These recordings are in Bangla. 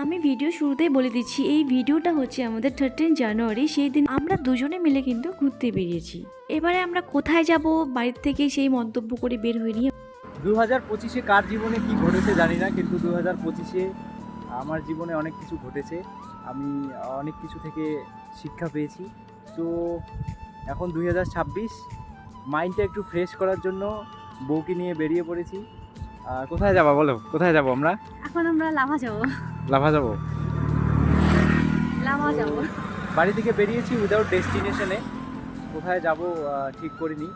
আমি ভিডিও শুরুতেই বলে দিচ্ছি, এই ভিডিওটা হচ্ছে আমাদের থার্টিন জানুয়ারি, সেই দিন আমরা দুজনে মিলে কিন্তু ঘুরতে বেরিয়েছি। এবারে আমরা কোথায় যাব, বাড়ির থেকে সেই মন্তব্য করে বের হইনি দু হাজার পঁচিশে কার জীবনে কি ঘটেছে জানি না, কিন্তু দু হাজার পঁচিশে আমার জীবনে অনেক কিছু ঘটেছে। আমি অনেক কিছু থেকে শিক্ষা পেয়েছি। তো এখন দুই হাজার ছাব্বিশ মাইন্ডটা একটু ফ্রেশ করার জন্য বউকে নিয়ে বেরিয়ে পড়েছি। কোথায় যাবা বলো? কোথায় যাব আমরা? এখন আমরা লাভা যাব। লাভা যাব? লাভা যাব। বাড়ি থেকে বেরিয়েছি উইদাউট ডেস্টিনেশনে কোথায় যাব ঠিক করিনি।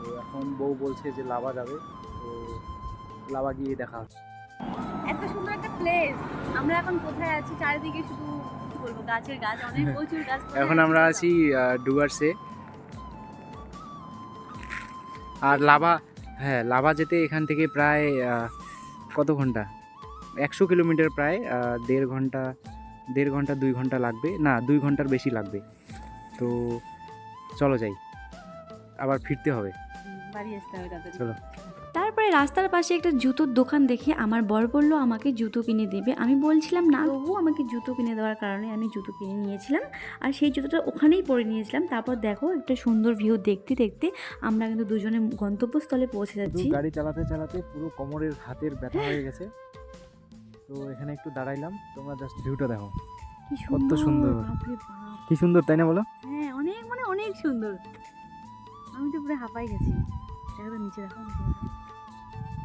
তো এখন বউ বলছে যে লাভা যাবে। তো লাভা গিয়ে দেখা হচ্ছে এত সুন্দর একটা প্লেস আমরা এখন কোথায় আছি? চারিদিকে শুধু বলব গাছের গাছ অনেক প্রচুর গাছ এখন আমরা আছি ডুয়ার্সে। আর লাভা হ্যাঁ লাভা যেতে এখান থেকে প্রায় কত ঘণ্টা? একশো কিলোমিটার প্রায় দেড় ঘণ্টা দেড় ঘণ্টা দুই ঘণ্টা লাগবে। না দুই ঘণ্টার বেশি লাগবে। তো চলো যাই। আবার ফিরতে হবে। চলো। তারপরে রাস্তার পাশে একটা জুতোর দোকান দেখে আমার বর বলল আমাকে জুতো কিনে দেবে। আমি বলছিলাম না তবুও আমাকে জুতো কিনে দেওয়ার কারণে আমি জুতো কিনে নিয়েছিলাম আর সেই জুতোটা ওখানেই পরে নিয়েছিলাম। তারপর দেখো একটা সুন্দর ভিউ দেখতে দেখতে আমরা কিন্তু দুজনে গন্তব্যস্থলে পৌঁছে যাচ্ছি। গাড়ি চালাতে চালাতে পুরো কোমরের হাতের ব্যথা হয়ে গেছে। তো এখানে একটু দাঁড়াইলাম তোমরা জাস্ট ভিউটা দেখো। কি কত সুন্দর। কি সুন্দর তাই না বলো? হ্যাঁ অনেক মানে অনেক সুন্দর। আমি তো পুরো হাঁপাই গেছি। তো নিচে দেখো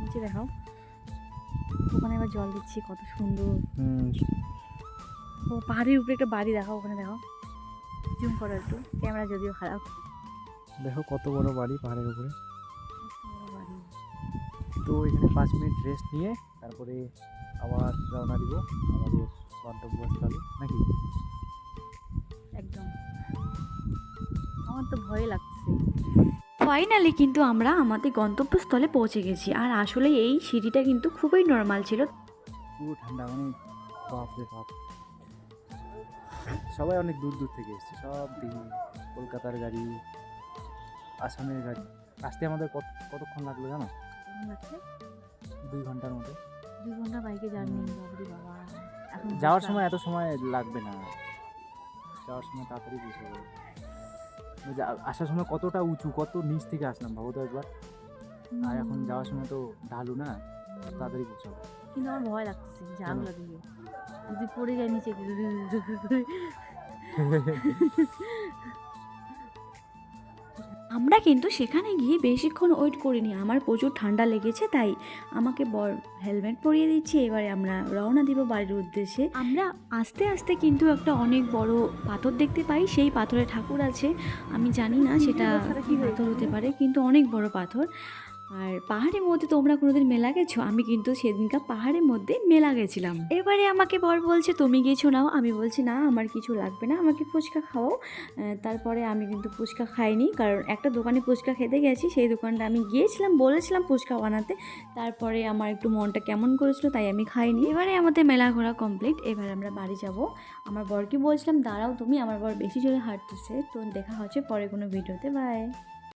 নিচে দেখাও। ওখানে এবার জল দিচ্ছি কত সুন্দর। ও পাহাড়ের উপরে একটা বাড়ি দেখাও ওখানে দেখো জুম করো একটু ক্যামেরা যদিও খারাপ। দেখো কত বড় বাড়ি পাহাড়ের উপরে। তো এখানে পাঁচ মিনিট রেস্ট নিয়ে তারপরে আবার রওনা দিব আমাদের গন্তব্যস্থলে নাকি? একদম। আমার তো ভয় লাগছে। ফাইনালি কিন্তু আমরা আমাদের গন্তব্যস্থলে পৌঁছে গেছি। আর আসলে এই সিঁড়িটা কিন্তু খুবই নর্মাল ছিল। পুরো ঠান্ডা মানে বাপ রে বাপ। সবাই অনেক দূর দূর থেকে এসছে সব কলকাতার গাড়ি আসামের গাড়ি। আসতে আমাদের কত কতক্ষণ লাগল জানো? দুই ঘণ্টার মতো। দুই ঘণ্টা বাইকে জার্নি। বাবা যাওয়ার সময় এত সময় লাগবে না। যাওয়ার সময় তাড়াতাড়ি পৌঁছে যাবে। আসার সময় কতটা উঁচু কত নিচ থেকে আসলাম ভাবো তো একবার। আর এখন যাওয়ার সময় তো ঢালু না তাড়াতাড়ি পৌঁছাবো। কিন্তু আমার ভয় লাগছে জানলা দিয়ে যদি পড়ে যায় নিচে আমরা কিন্তু সেখানে গিয়ে বেশিক্ষণ ওয়েট করিনি। আমার প্রচুর ঠান্ডা লেগেছে তাই আমাকে বর হেলমেট পরিয়ে দিচ্ছি। এবারে আমরা রওনা দিব বাড়ির উদ্দেশ্যে। আমরা আস্তে আস্তে কিন্তু একটা অনেক বড় পাথর দেখতে পাই। সেই পাথরে ঠাকুর আছে। আমি জানি না সেটা কি পাথর হতে পারে কিন্তু অনেক বড় পাথর। আর পাহাড়ের মধ্যে তোমরা কোনোদিন মেলা গেছো? আমি কিন্তু সেদিনকার পাহাড়ের মধ্যে মেলা গেছিলাম। এবারে আমাকে বর বলছে, তুমি গেছো নাও। আমি বলছি, না, আমার কিছু লাগবে না, আমাকে ফুচকা খাও। তারপরে আমি কিন্তু ফুচকা খাইনি, কারণ একটা দোকানে ফুচকা খেতে গেছি। সেই দোকানটা আমি গিয়েছিলাম, বলেছিলাম ফুচকা বানাতে। তারপরে আমার একটু মনটা কেমন করেছিল তাই আমি খাইনি। এবারে আমাদের মেলা ঘোরা কমপ্লিট এবার আমরা বাড়ি যাব। আমার বরকে বলছিলাম, দাঁড়াও তুমি, আমার বর বেশি জোরে হাঁটতেছে। তো দেখা হচ্ছে পরে কোনো ভিডিওতে। বাই